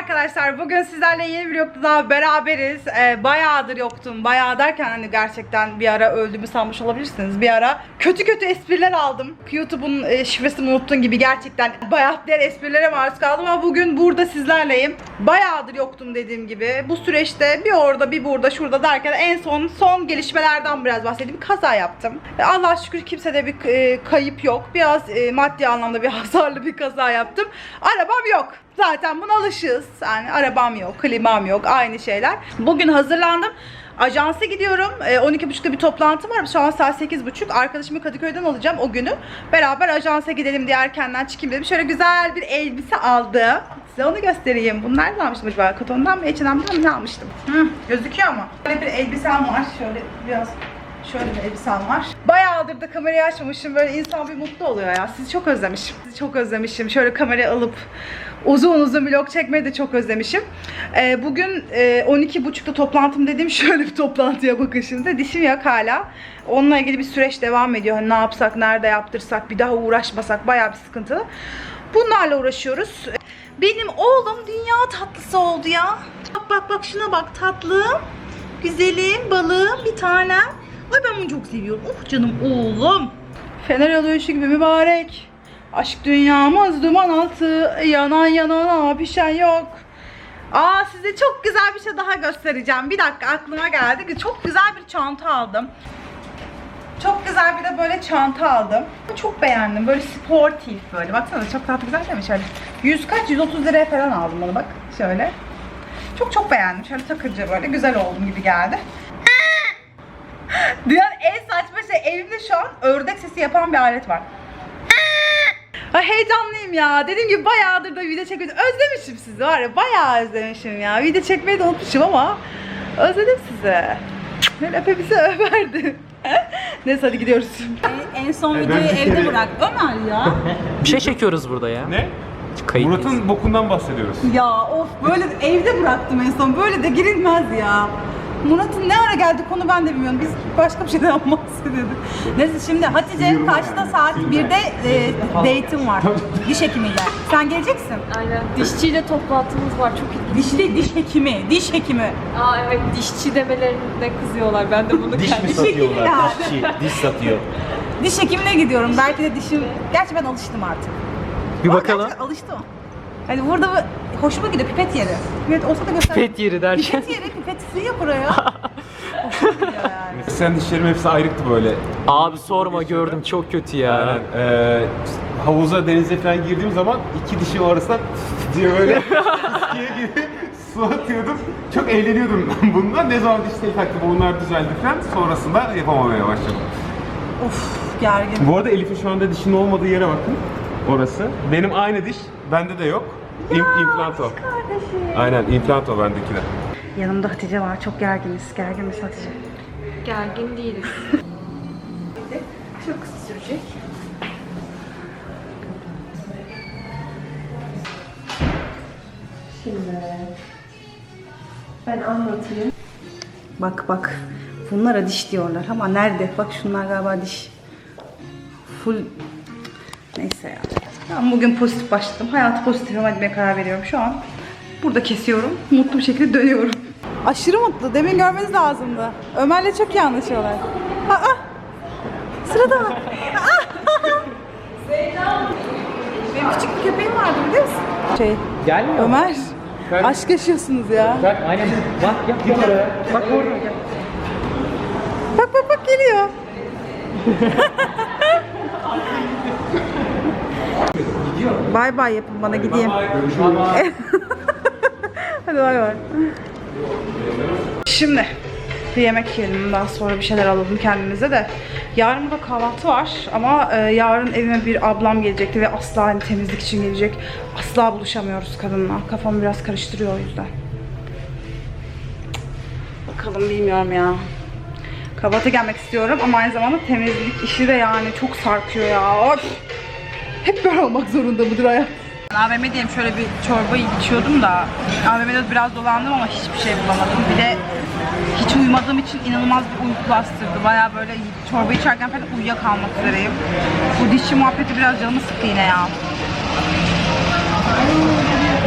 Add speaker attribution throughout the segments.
Speaker 1: arkadaşlar. Bugün sizlerle yeni bir vlogda beraberiz. Ee, bayağıdır yoktum. Bayağı derken hani gerçekten bir ara öldüğümü sanmış olabilirsiniz. Bir ara kötü kötü espriler aldım. YouTube'un e, şifresini unuttun gibi gerçekten bayağı diğer esprilere maruz kaldım ama bugün burada sizlerleyim. Bayağıdır yoktum dediğim gibi. Bu süreçte bir orada bir burada şurada derken en son son gelişmelerden biraz bahsedeyim. Kaza yaptım. Allah şükür kimsede bir e, kayıp yok. Biraz e, maddi anlamda bir hasarlı bir kaza yaptım. Arabam yok. Zaten buna alışığız. Yani arabam yok, klimam yok, aynı şeyler. Bugün hazırlandım. Ajansa gidiyorum. E, 12.30'da bir toplantım var. Şu an saat 8.30. Arkadaşımı Kadıköy'den alacağım o günü. Beraber ajansa gidelim diye erkenden çıkayım dedim. Şöyle güzel bir elbise aldım. Size onu göstereyim. Bunu nereden almıştım acaba? Koton'dan mı, H&M'den mi almıştım? Hı, gözüküyor ama. Böyle bir elbisem var. Şöyle biraz Şöyle bir elbisem var. Bayağıdır da kamerayı açmamışım. Böyle insan bir mutlu oluyor ya. Sizi çok özlemişim. Sizi çok özlemişim. Şöyle kamerayı alıp uzun uzun vlog çekmeyi de çok özlemişim. Ee, bugün e, 12.30'da toplantım dediğim şöyle bir toplantıya bakın şimdi. Dişim yok hala. Onunla ilgili bir süreç devam ediyor. Hani ne yapsak, nerede yaptırsak, bir daha uğraşmasak bayağı bir sıkıntılı. Bunlarla uğraşıyoruz. Benim oğlum dünya tatlısı oldu ya. Bak bak bak şuna bak tatlım. Güzelim, balığım, bir tanem. Ay ben bunu çok seviyorum. Oh canım oğlum. Fener alıyor gibi mübarek. Aşk dünyamız duman altı. Yanan yanana pişen yok. Aa size çok güzel bir şey daha göstereceğim. Bir dakika aklıma geldi. Çok güzel bir çanta aldım. Çok güzel bir de böyle çanta aldım. Çok beğendim. Böyle sportif böyle. Baksana çok tatlı güzel değil mi? Şöyle 100 kaç? 130 liraya falan aldım bunu bak. Şöyle. Çok çok beğendim. Şöyle takınca böyle güzel oldum gibi geldi. Dünyanın en saçma şey elimde şu an ördek sesi yapan bir alet var. Ay heyecanlıyım ya. Dediğim gibi bayağıdır da video çekmedim. Özlemişim sizi var ya. Bayağı özlemişim ya. Video çekmeyi de unutmuşum ama özledim sizi. Ben öpebilse öperdim. Neyse hadi gidiyoruz. En son
Speaker 2: E, videoyu bir evde kere-
Speaker 1: bırak. Ömer ya.
Speaker 3: Bir şey çekiyoruz burada ya.
Speaker 2: Ne?
Speaker 3: Kayıt
Speaker 2: Murat'ın bokundan bahsediyoruz.
Speaker 1: Ya of böyle evde bıraktım en son. Böyle de girilmez ya. Murat'ın ne ara geldi konu ben de bilmiyorum. Biz başka bir şeyden bahsediyorduk. Neyse şimdi Hatice kaçta saat 1'de e, date'im var. Diş hekimiyle. Sen geleceksin.
Speaker 4: Aynen. Dişçiyle toplantımız var. Çok ilginç.
Speaker 1: Dişli diş hekimi, diş hekimi.
Speaker 4: Aa evet dişçi demelerine kızıyorlar. Ben de bunu
Speaker 5: Diş mi
Speaker 4: kendim.
Speaker 5: satıyorlar? Dişçi, diş satıyor.
Speaker 1: Diş hekimine gidiyorum. Belki de dişim... Gerçi ben alıştım artık.
Speaker 3: Bir
Speaker 1: Ama
Speaker 3: bakalım.
Speaker 1: Gerçekten alıştım. Hani burada bu- hoşuma gidiyor pipet yeri. Pipet olsa da göster.
Speaker 3: Pet yeri derken.
Speaker 1: Pipet yeri, pipet sığıyor buraya. hoşuma gidiyor yani.
Speaker 2: Sen dişlerim hepsi ayrıktı böyle.
Speaker 3: Abi sorma gördüm çok kötü ya.
Speaker 2: Yani, e, havuza denize falan girdiğim zaman iki dişim arasından diye böyle iskiye gibi su atıyordum. Çok eğleniyordum bundan. Ne zaman diş taktım onlar düzeldi falan. Sonrasında yapamamaya başladım.
Speaker 1: of gergin.
Speaker 2: Bu arada Elif'in şu anda dişinin olmadığı yere bakın. Orası. Benim aynı diş. Bende de yok. İm, implanto. Aynen implanto bendeki de.
Speaker 1: Yanımda Hatice var. Çok gerginiz. Gerginiz Hatice.
Speaker 4: Gergin değiliz.
Speaker 1: Çok kısa sürecek.
Speaker 4: Ben anlatayım.
Speaker 1: Bak bak. Bunlara diş diyorlar ama nerede? Bak şunlar galiba diş. Full neyse ya. Ben bugün pozitif başladım. Hayatı pozitifim etmeye karar veriyorum şu an. Burada kesiyorum. Mutlu bir şekilde dönüyorum. Aşırı mutlu. Demin görmeniz lazımdı. Ömer'le çok iyi anlaşıyorlar. Aa! Sırada. Aa! Benim küçük bir köpeğim vardı biliyor musun? Şey,
Speaker 3: Gelmiyor.
Speaker 1: Ömer. Aşk yaşıyorsunuz ya.
Speaker 3: Bak aynen. Bak yap oraya. Bak orada.
Speaker 1: Bak bak bak geliyor. Bay bay yapın bana gideyim. Hadi bay bay. Şimdi bir yemek yiyelim. Daha sonra bir şeyler alalım kendimize de. Yarın burada kahvaltı var ama e, yarın evime bir ablam gelecekti ve asla hani temizlik için gelecek. Asla buluşamıyoruz kadınla. Kafamı biraz karıştırıyor o yüzden. Bakalım bilmiyorum ya. Kahvaltı gelmek istiyorum ama aynı zamanda temizlik işi de yani çok sarkıyor ya. Of! Hep böyle olmak zorunda mıdır hayat? AVM diyeyim şöyle bir çorba içiyordum da AVM'de biraz dolandım ama hiçbir şey bulamadım. Bir de hiç uyumadığım için inanılmaz bir uyku bastırdı. Baya böyle çorba içerken falan uyuyakalmak üzereyim. Bu dişçi muhabbeti biraz canımı sıktı yine ya.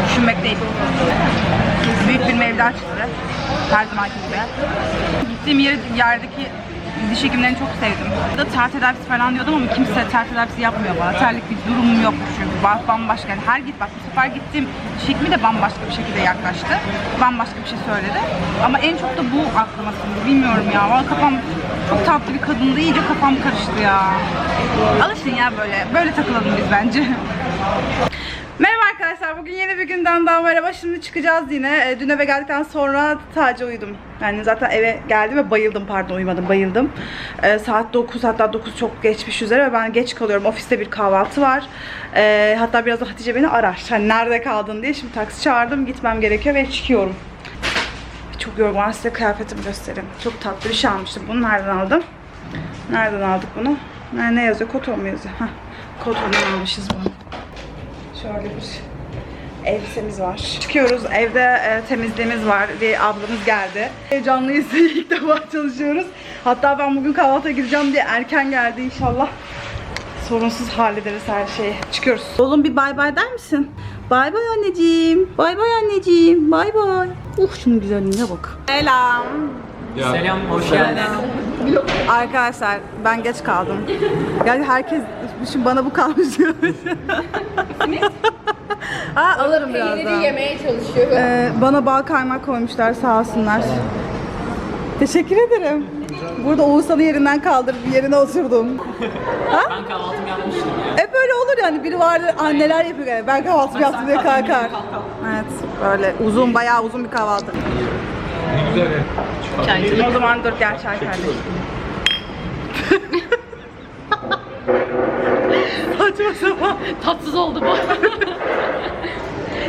Speaker 1: Düşünmek değil. Büyük bir mevla çıktı. Her zamanki gibi. Gittiğim yer, yerdeki diş hekimlerini çok sevdim. Burada ter tedavisi falan diyordum ama kimse ter tedavisi yapmıyor bana. Terlik bir durumum yok çünkü. Ba- Bambaşka. Yani her git bak bu sefer gittiğim diş hekimi de bambaşka bir şekilde yaklaştı. Bambaşka bir şey söyledi. Ama en çok da bu aklıma sindi. Bilmiyorum ya. Vallahi kafam çok tatlı bir kadındı. İyice kafam karıştı ya. Alışın ya böyle. Böyle takılalım biz bence. Merhaba arkadaşlar. Bugün yeni bir günden daha merhaba. Şimdi çıkacağız yine. E, Dün eve geldikten sonra sadece uyudum. Yani zaten eve geldim ve bayıldım pardon uyumadım bayıldım. E, saat 9 hatta 9 çok geçmiş üzere ve ben geç kalıyorum. Ofiste bir kahvaltı var. E, hatta birazdan Hatice beni arar. Hani nerede kaldın diye. Şimdi taksi çağırdım. Gitmem gerekiyor ve çıkıyorum. Çok yorgun. Ben size kıyafetimi göstereyim. Çok tatlı bir şey almıştım. Bunu nereden aldım? Nereden aldık bunu? Ne, ne yazıyor? Koton mu yazıyor? Heh. Koton'dan almışız bunu. Şöyle bir elbisemiz var. Çıkıyoruz. Evde e, temizliğimiz var. Bir ablamız geldi. Heyecanlıyız. İlk defa çalışıyoruz. Hatta ben bugün kahvaltıya gideceğim diye erken geldi inşallah. Sorunsuz hallederiz her şeyi. Çıkıyoruz. Oğlum bir bay bay der misin? Bay bay anneciğim. Bay bay anneciğim. Bay bay. Uh şunun güzelliğine bak. Selam.
Speaker 3: Selam, hoş geldin.
Speaker 1: Arkadaşlar ben geç kaldım. Yani herkes şimdi bana bu kalmış diyor. Aa, alırım birazdan.
Speaker 4: Peyniri yemeye çalışıyor.
Speaker 1: Ee, bana bal kaymak koymuşlar sağ olsunlar. Teşekkür ederim. Burada Oğuzhan'ı yerinden kaldırıp bir yerine oturdum.
Speaker 3: Ben kahvaltımı yapmıştım ya.
Speaker 1: Hep böyle olur yani biri vardır anneler yapıyor yani. Ben kahvaltı yaptım diye kalkar. Evet böyle uzun bayağı uzun bir kahvaltı. O zaman dur gel çay kardeşim.
Speaker 5: Tatsız oldu bu.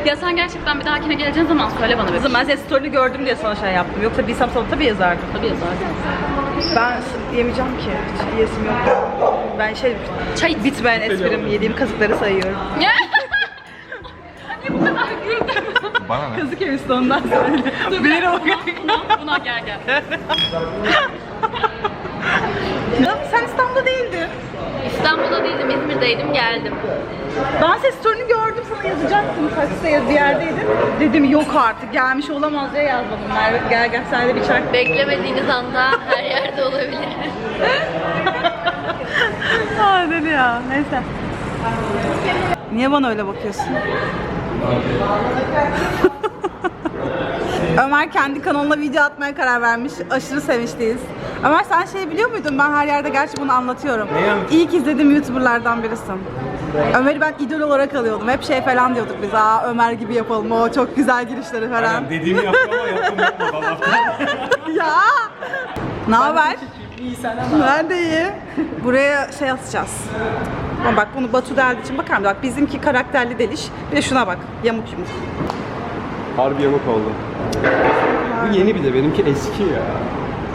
Speaker 5: ya sen gerçekten bir dahakine geleceğin zaman söyle bana.
Speaker 1: Kızım ben senin story'ni gördüm diye sana şey yaptım. Yoksa bilsem sana tabii yazardım.
Speaker 5: Tabii yazardım.
Speaker 1: Ben yemeyeceğim ki. Hiç yesim yok. Ben şey
Speaker 5: Çay
Speaker 1: bitmeyen esprim yediğim kazıkları sayıyorum.
Speaker 5: Niye bu kadar güldün?
Speaker 2: Bana ne?
Speaker 1: Kazık yemişti ondan sonra. Bir o.
Speaker 5: Buna, buna gel gel.
Speaker 1: Ya Sen İstanbul'da değildin.
Speaker 5: İstanbul'da değildim, İzmir'deydim, geldim.
Speaker 1: Ben senin story'ni gördüm sana yazacaktım. Takside bir yerdeydin. Dedim yok artık gelmiş olamaz diye yazmadım. Merve gel gel sen de bir çak.
Speaker 5: Beklemediğiniz anda her yerde olabilir.
Speaker 1: Aa dedi ya. Neyse. Niye bana öyle bakıyorsun? Ömer kendi kanalına video atmaya karar vermiş. Aşırı sevinçliyiz. Ömer sen şey biliyor muydun? Ben her yerde gerçi bunu anlatıyorum.
Speaker 2: Anlatıyorsun?
Speaker 1: İlk izlediğim YouTuber'lardan birisin. Ömer'i ben idol olarak alıyordum. Hep şey falan diyorduk biz. Aa Ömer gibi yapalım. O çok güzel girişleri falan.
Speaker 2: Aynen dediğimi yaptım ama yaptım yapmadı Allah'tan.
Speaker 1: ya. Ne haber?
Speaker 3: İyi sen ama.
Speaker 1: Ben de iyi. Buraya şey asacağız. Ama bak bunu Batu deldi için bakar mısın? Bak bizimki karakterli deliş. Bir de şuna bak. Yamuk yumuk.
Speaker 2: Harbi yamuk oldu. Bu yeni bir de benimki eski ya.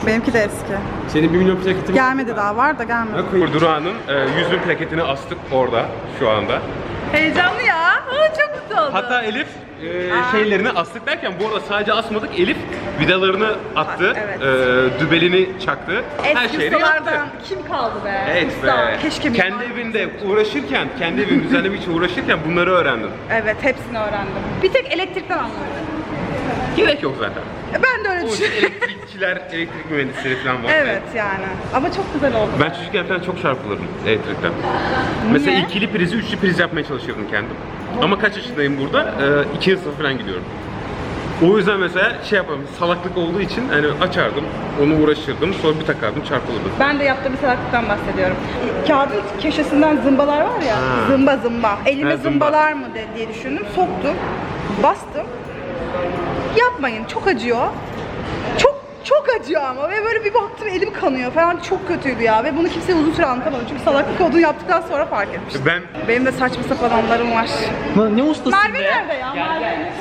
Speaker 1: Benimki de eski.
Speaker 2: Senin 1 milyon plaketin
Speaker 1: Gelmedi daha var da gelmedi.
Speaker 2: Durağan'ın e, 100 bin plaketini astık orada şu anda.
Speaker 1: Heyecanlı ya. Aa, çok mutlu oldum.
Speaker 2: Hatta Elif e, şeylerini astık derken bu arada sadece asmadık. Elif vidalarını attı.
Speaker 1: Evet.
Speaker 2: e, dübelini çaktı. her
Speaker 1: Eski
Speaker 2: şeyi yaptı.
Speaker 1: ustalardan kim kaldı be?
Speaker 2: Evet
Speaker 1: Usta.
Speaker 2: be.
Speaker 1: Keşke
Speaker 2: kendi
Speaker 1: mimar-
Speaker 2: evinde uğraşırken, kendi evini düzenlemek için uğraşırken bunları öğrendim.
Speaker 1: Evet hepsini öğrendim. Bir tek elektrikten anlıyorum.
Speaker 2: Gerek yok zaten.
Speaker 1: E, Ben de öyle
Speaker 2: O
Speaker 1: düşünüyorum.
Speaker 2: elektrikçiler, elektrik mühendisleri falan var.
Speaker 1: Evet yani. Ama çok güzel oldu.
Speaker 2: Ben çocukken falan çok çarpılırdım elektrikten. Mesela ikili prizi, üçlü priz yapmaya çalışıyordum kendim. Ama kaç yaşındayım burada? Ee, ikinci sınıf falan gidiyorum. O yüzden mesela şey yaparım, salaklık olduğu için hani açardım, onu uğraşırdım, sonra bir takardım, çarpılırdım.
Speaker 1: Ben de yaptığım bir salaklıktan bahsediyorum. Kağıdın köşesinden zımbalar var ya,
Speaker 2: Ha.
Speaker 1: zımba zımba. Elime
Speaker 2: Ha, zımba.
Speaker 1: zımbalar mı de- diye düşündüm. Soktum, bastım. Yapmayın, çok acıyor. Çok çok acıyor ama ve böyle bir baktım elim kanıyor falan çok kötüydü ya ve bunu kimseye uzun süre anlatamadım çünkü salaklık olduğunu yaptıktan sonra fark etmiştim.
Speaker 2: Ben
Speaker 1: Benim de saçma sapan anlarım var.
Speaker 3: Ne ustasın
Speaker 1: Merve
Speaker 3: be?
Speaker 1: nerede ya?
Speaker 3: Gel
Speaker 1: Merve.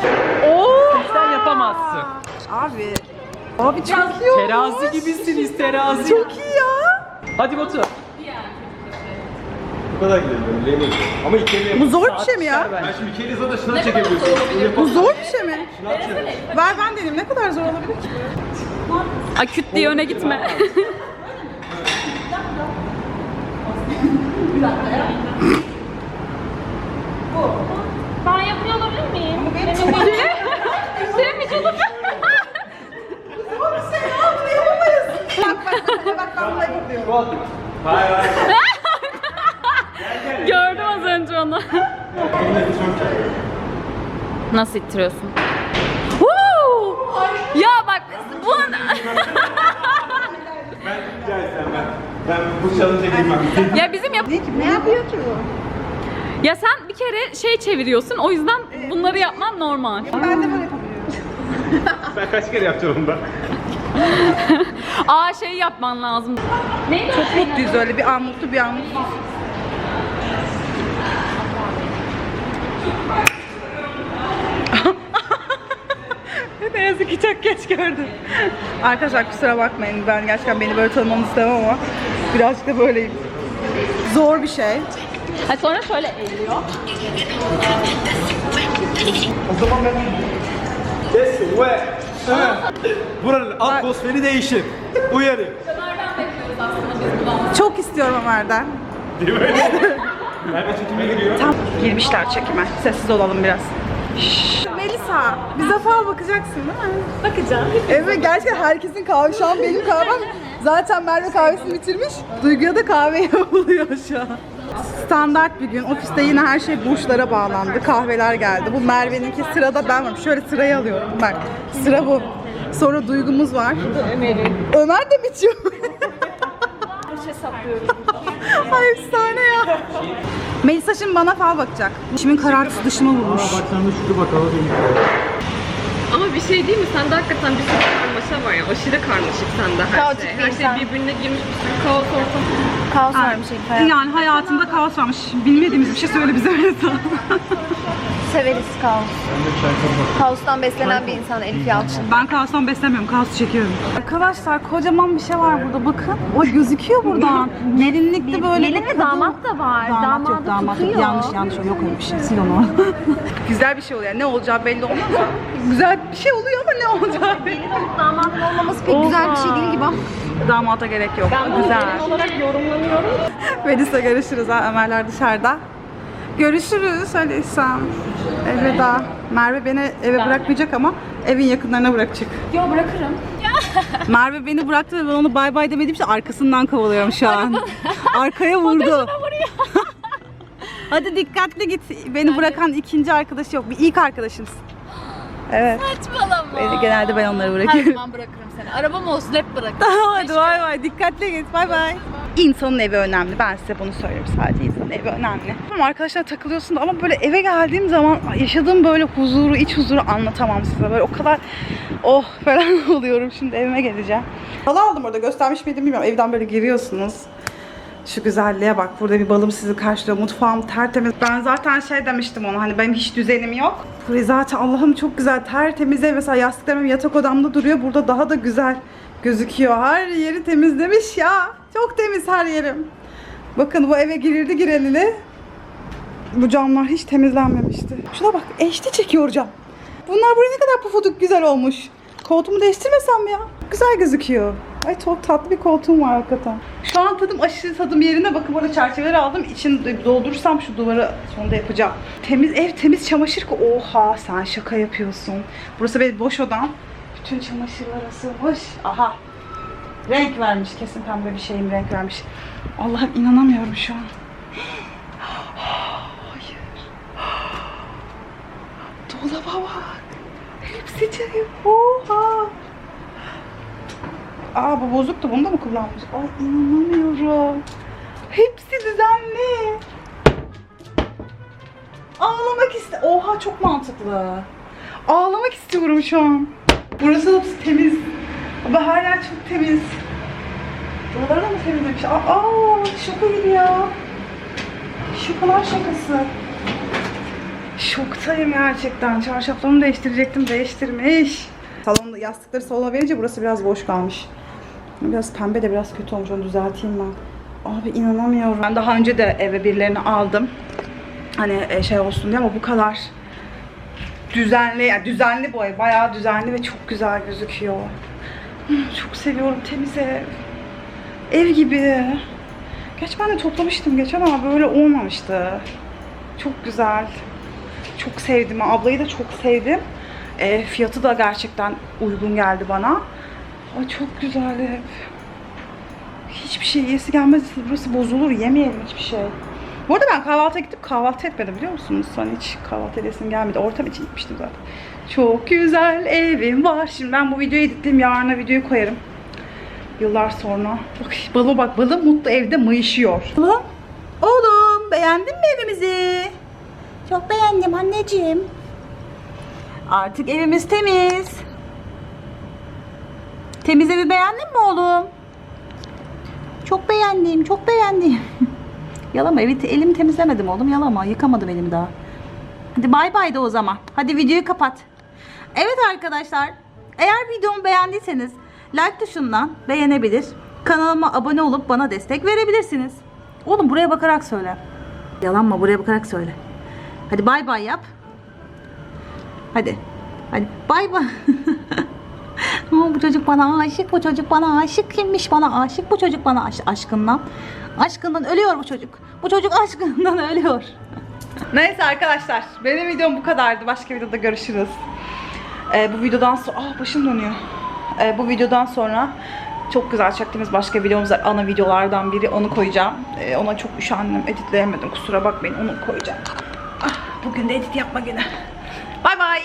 Speaker 3: Yapamazsın.
Speaker 1: Abi. Abi çok iyi.
Speaker 3: Terazi gibisiniz terazi.
Speaker 1: Çok iyi ya.
Speaker 3: Hadi Batu.
Speaker 2: bu kadar gidelim, Ama iki
Speaker 1: Bu zor bir şey mi ya?
Speaker 2: Ben şimdi iki elinize de şınav çekebiliyorsun.
Speaker 1: Bu zor bir şey mi? Ver ben deneyim. Ne kadar zor olabilir ki?
Speaker 5: Aküt diye öne gitme. Ben yapıyor olabilir miyim? Benim
Speaker 1: Bak ben.
Speaker 2: Hayır hayır.
Speaker 5: Gördüm az önce onu. Nasıl ittiriyorsun? Ya bak bu
Speaker 2: Ben gel sen ben. Ben bu challenge'a girmem.
Speaker 5: ya bizim yap
Speaker 1: Ne? Ne yapıyor ki bu?
Speaker 5: ya sen bir kere şey çeviriyorsun o yüzden bunları yapman normal.
Speaker 1: Ben de böyle yapabiliyorum.
Speaker 2: Sen kaç kere yapacaksın onu da?
Speaker 5: Aa şey yapman lazım. Neydi o?
Speaker 1: Mutluyuz öyle bir an mutlu bir an mutsuz. ne yazık ki çok geç gördüm. Arkadaşlar kusura bakmayın ben gerçekten beni böyle tanımanızı istemem ama birazcık da böyleyim. Zor bir şey.
Speaker 5: Ha, sonra şöyle eğiliyor.
Speaker 6: Ses ve buranın atmosferi değişir. Uyarı.
Speaker 1: Çok istiyorum Ömer'den.
Speaker 2: Merve çekime giriyor.
Speaker 1: Tam girmişler çekime. Sessiz olalım biraz. Şşş. Melisa, bize fal bakacaksın değil mi?
Speaker 5: Bakacağım.
Speaker 1: Evet gerçekten herkesin kahve şu an benim kahvem. Zaten Merve kahvesini bitirmiş. Duygu'ya da kahve yapılıyor şu an. Standart bir gün. Ofiste yine her şey burçlara bağlandı. Kahveler geldi. Bu Merve'ninki sırada ben varım. Şöyle sırayı alıyorum. Bak sıra bu. Sonra Duygu'muz var. Ömer'in. Ömer de mi içiyor? Ay efsane ya. Melisa şimdi bana fal bakacak. İçimin karartısı dışıma vurmuş.
Speaker 6: Başlangıç şurada bakalım.
Speaker 4: Ama bir şey değil mi? Sende hakikaten bir sürü karmaşa var ya. Aşırı karmaşık sende her
Speaker 7: Kaotik
Speaker 4: şey. Her şey birbirine girmiş bir sürü kaos ortamı.
Speaker 7: Kaos varmış.
Speaker 1: Yani hayatımda kaos varmış. Bilmediğimiz bir şey söyle bize Melisa.
Speaker 7: Severiz kaos. Kaostan beslenen bir insan Elif Yalçın.
Speaker 1: Ben kaostan beslemiyorum, kaosu çekiyorum. Arkadaşlar kocaman bir şey var burada bakın. O gözüküyor buradan. Gelinlikli böyle bir
Speaker 7: Gelinli
Speaker 1: kadın.
Speaker 7: damat da var.
Speaker 1: Damat
Speaker 7: Damadı
Speaker 1: yok, damat yok.
Speaker 7: tutuyor.
Speaker 1: Yanlış yanlış o yok öyle bir şey. Sil onu. güzel bir şey oluyor. Ne olacağı belli olmaz ama güzel bir şey oluyor ama ne olacağı belli
Speaker 7: Damadın olmaması pek güzel bir şey değil gibi ama.
Speaker 1: Damata gerek yok. güzel.
Speaker 4: olarak yorumlanıyorum.
Speaker 1: Melisa görüşürüz ha. Ömerler dışarıda. Görüşürüz İhsan. Elveda. Merve beni eve bırakmayacak ama evin yakınlarına bırakacak.
Speaker 5: Yo bırakırım.
Speaker 1: Merve beni bıraktı ve ben onu bay bay demediğim için arkasından kovalıyorum şu an. Arkaya vurdu. Hadi dikkatli git. Beni bırakan ikinci arkadaş yok. Bir ilk arkadaşımsın. Evet.
Speaker 5: Saçmalama.
Speaker 1: Beni, genelde ben onları
Speaker 5: Her
Speaker 1: bırakıyorum.
Speaker 5: zaman bırakırım seni. Arabam olsun hep bırakırım.
Speaker 1: Tamam hadi bay bay. Dikkatli git. Bay bay. İnsanın evi önemli. Ben size bunu söylüyorum sadece. insanın evi önemli. Tamam arkadaşlar takılıyorsun da ama böyle eve geldiğim zaman yaşadığım böyle huzuru, iç huzuru anlatamam size. Böyle o kadar oh falan oluyorum. Şimdi evime geleceğim. Halı aldım orada. Göstermiş miydim bilmiyorum. Evden böyle giriyorsunuz. Şu güzelliğe bak. Burada bir balım sizi karşılıyor. Mutfağım tertemiz. Ben zaten şey demiştim ona hani benim hiç düzenim yok. Burayı zaten Allah'ım çok güzel tertemiz. Mesela yastıklarım yatak odamda duruyor. Burada daha da güzel gözüküyor. Her yeri temizlemiş ya. Çok temiz her yerim. Bakın bu eve girildi girelili. Bu camlar hiç temizlenmemişti. Şuna bak eşti çekiyor cam. Bunlar buraya ne kadar pufuduk güzel olmuş. Koltuğumu değiştirmesem mi ya? Güzel gözüküyor. Ay çok tatlı bir koltuğum var hakikaten. Şu an tadım aşırı tadım yerine bakın burada çerçeveler aldım. İçini doldurursam şu duvarı sonunda yapacağım. Temiz ev temiz çamaşır ko. Oha sen şaka yapıyorsun. Burası benim boş odam. Bütün çamaşırlar asılmış. Aha. Renk vermiş. Kesin pembe bir şeyim renk vermiş. Allah'ım inanamıyorum şu an. Hayır. Dolaba bak. Hepsi çay. Oha. Aa bu bozuktu. Bunu da mı kullanmış? Ay inanamıyorum. Hepsi düzenli. Ağlamak iste. Oha çok mantıklı. Ağlamak istiyorum şu an. Burası da temiz. Ama her yer çok temiz. Buraları da mı temizlemiş? Aa, aa şaka gibi ya. Şokalar şakası. Şoktayım gerçekten. Çarşaflarımı değiştirecektim. Değiştirmiş. Salonda yastıkları salona verince burası biraz boş kalmış. Biraz pembe de biraz kötü olmuş. Onu düzelteyim ben. Abi inanamıyorum. Ben daha önce de eve birilerini aldım. Hani e, şey olsun diye ama bu kadar düzenli, yani düzenli bu ev. Bayağı düzenli ve çok güzel gözüküyor. Hmm, Çok seviyorum temiz ev. Ev gibi. Geç ben de toplamıştım geçen ama böyle olmamıştı. Çok güzel. çok sevdim. Ablayı da çok sevdim. E, fiyatı da gerçekten uygun geldi bana. Ay çok güzel ev. Hiçbir şey yesi gelmez. Burası bozulur. Yemeyelim hiçbir şey. Bu arada ben kahvaltıya gittim. Kahvaltı etmedim biliyor musunuz? Hani hiç kahvaltı edesim gelmedi. Ortam için gitmiştim zaten. Çok güzel evim var. Şimdi ben bu videoyu editleyeyim. Yarına videoyu koyarım. Yıllar sonra. Bak balı bak. Balı mutlu evde mayışıyor. Oğlum. Oğlum beğendin mi evimizi? Çok beğendim anneciğim. Artık evimiz temiz. Temiz evi beğendin mi oğlum? Çok beğendim, çok beğendim. yalama evi elimi temizlemedim oğlum. Yalama, yıkamadım elimi daha. Hadi bay bay de o zaman. Hadi videoyu kapat. Evet arkadaşlar, eğer videomu beğendiyseniz like tuşundan beğenebilir. Kanalıma abone olup bana destek verebilirsiniz. Oğlum buraya bakarak söyle. Yalanma buraya bakarak söyle. Hadi bay bay yap. Hadi. Hadi bay bay. Bu çocuk bana aşık, bu çocuk bana aşık. Kimmiş bana aşık? Bu çocuk bana aş- aşkından. Aşkından ölüyor bu çocuk. Bu çocuk aşkından ölüyor. Neyse arkadaşlar, benim videom bu kadardı. Başka videoda görüşürüz. Ee, bu videodan sonra... Aa başım dönüyor. Ee, bu videodan sonra çok güzel çektiğimiz başka videomuz var. Ana videolardan biri. Onu koyacağım. Ee, ona çok üşendim. Editleyemedim. Kusura bakmayın. Onu koyacağım. Ah, bugün de edit yapma günü. Bay bay.